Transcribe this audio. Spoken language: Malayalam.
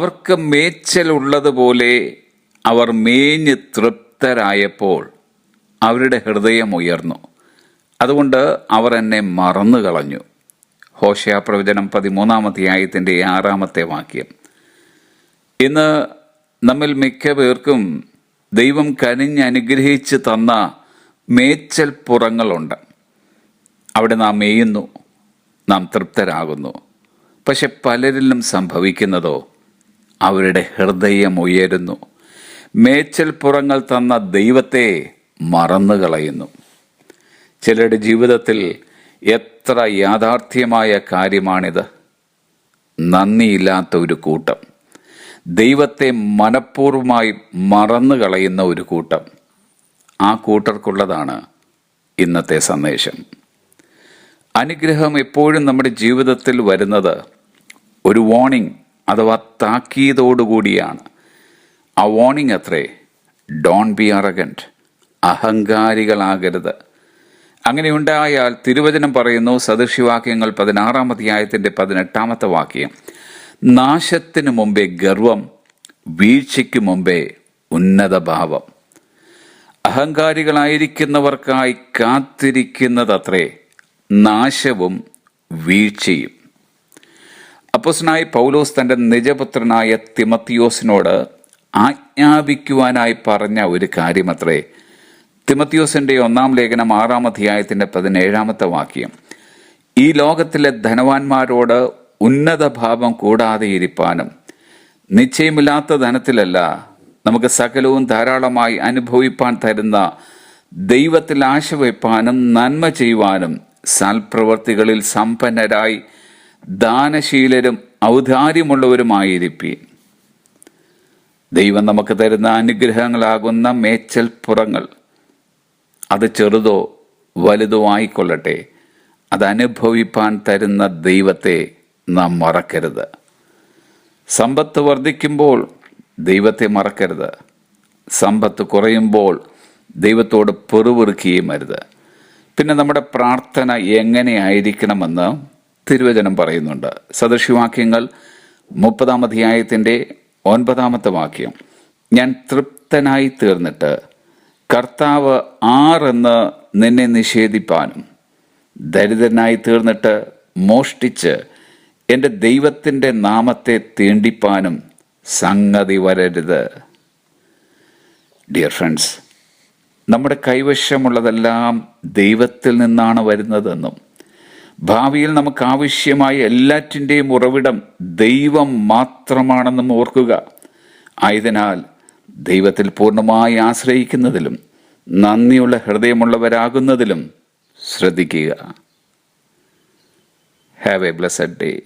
അവർക്ക് മേച്ചലുള്ളതുപോലെ അവർ മേഞ്ഞ് തൃപ്തരായപ്പോൾ അവരുടെ ഹൃദയം ഉയർന്നു. അതുകൊണ്ട് അവർ എന്നെ മറന്നു കളഞ്ഞു. ഹോഷയ പ്രവചനം പതിമൂന്നാം അധ്യായത്തിന്റെ ആറാമത്തെ വാക്യം. ഇന്ന് നമ്മിൽ മിക്ക പേർക്കും ദൈവം കനിഞ്ഞ് അനുഗ്രഹിച്ച് തന്ന മേച്ചൽ പുറങ്ങളുണ്ട്. അവിടെ നാം മേയുന്നു നാം തൃപ്തരാകുന്നു. പക്ഷെ പലരിലും സംഭവിക്കുന്നതോ? അവരുടെ ഹൃദയം ഉയരുന്നു. മേച്ചൽ പുറങ്ങൾ തന്ന ദൈവത്തെ മറന്നു കളയുന്നു ചിലരുടെ ജീവിതത്തിൽ എത്ര യാഥാർത്ഥ്യമായ കാര്യമാണിത്. നന്ദിയില്ലാത്ത ഒരു കൂട്ടം. ദൈവത്തെ മനഃപൂർവമായി മറന്നു കളയുന്ന ഒരു കൂട്ടം. ആ കൂട്ടർക്കുള്ളതാണ് ഇന്നത്തെ സന്ദേശം. അനുഗ്രഹം എപ്പോഴും നമ്മുടെ ജീവിതത്തിൽ വരുന്നത് ഒരു വാണിംഗ് അഥവാ താക്കീതോടുകൂടിയാണ്. ആ വാണിംഗ് അത്രേ. ഡോൺ ബി അറഗന്റ് അഹങ്കാരികളാകരുത്. അങ്ങനെയുണ്ടായാൽ തിരുവചനം പറയുന്നു സദൃശിവാക്യങ്ങൾ പതിനാറാം അധ്യായത്തിന്റെ പതിനെട്ടാമത്തെ വാക്യം. നാശത്തിന് മുമ്പേ ഗർവം വീഴ്ചയ്ക്ക് മുമ്പേ ഉന്നതഭാവം അഹങ്കാരികളായിരിക്കുന്നവർക്കായി കാത്തിരിക്കുന്നതത്രേ നാശവും വീഴ്ചയും. അപ്പോസനായി പൗലോസ് തന്റെ നിജപുത്രനായ തിമത്തിയോസിനോട് ആജ്ഞാപിക്കുവാനായി പറഞ്ഞ ഒരു കാര്യമത്രേ. തിമത്തിയോസിന്റെ ഒന്നാം ലേഖനം ആറാം അധ്യായത്തിന്റെ പതിനേഴാമത്തെ വാക്യം. ഈ ലോകത്തിലെ ധനവാന്മാരോട് ഉന്നത ഭാവം കൂടാതെ ഇരിപ്പാനും നിശ്ചയമില്ലാത്ത ധനത്തിലല്ല നമുക്ക് സകലവും ധാരാളമായി അനുഭവിപ്പാൻ തരുന്ന ദൈവത്തിൽ ആശ നന്മ ചെയ്യുവാനും സൽപ്രവർത്തികളിൽ സമ്പന്നരായി ദാനശീലരും ഔദാര്യമുള്ളവരുമായിരിപ്പീൻ. ദൈവം നമുക്ക് തരുന്ന അനുഗ്രഹങ്ങളാകുന്ന മേച്ചൽ പുറങ്ങൾ അത് ചെറുതോ വലുതോ ആയിക്കൊള്ളട്ടെ. അത് അനുഭവിപ്പാൻ തരുന്ന ദൈവത്തെ നാം മറക്കരുത്. സമ്പത്ത് വർദ്ധിക്കുമ്പോൾ ദൈവത്തെ മറക്കരുത്. സമ്പത്ത് കുറയുമ്പോൾ ദൈവത്തോട് പെറുപെറുക്കുകയും അരുത്. പിന്നെ നമ്മുടെ പ്രാർത്ഥന എങ്ങനെയായിരിക്കണമെന്ന് തിരുവചനം പറയുന്നുണ്ട്. സദൃശിവാക്യങ്ങൾ മുപ്പതാം അധ്യായത്തിന്റെ ഒൻപതാമത്തെ വാക്യം. ഞാൻ തൃപ്തനായി തീർന്നിട്ട് കർത്താവ് ആറെന്ന് നിന്നെ നിഷേധിപ്പാനും ദരിദ്രനായി തീർന്നിട്ട് മോഷ്ടിച്ച് എന്റെ ദൈവത്തിന്റെ നാമത്തെ തീണ്ടിപ്പാനും സംഗതി വരരുത്. ഡിയർ ഫ്രണ്ട്സ് നമ്മുടെ കൈവശമുള്ളതെല്ലാം ദൈവത്തിൽ നിന്നാണ് വരുന്നതെന്നും ഭാവിയിൽ നമുക്ക് ആവശ്യമായ എല്ലാറ്റിന്റെയും ഉറവിടം ദൈവം മാത്രമാണെന്നും ഓർക്കുക. ആയതിനാൽ ദൈവത്തിൽ പൂർണമായി ആശ്രയിക്കുന്നതിലും നന്ദിയുള്ള ഹൃദയമുള്ളവരാകുന്നതിലും ശ്രദ്ധിക്കുക. Have A blessed day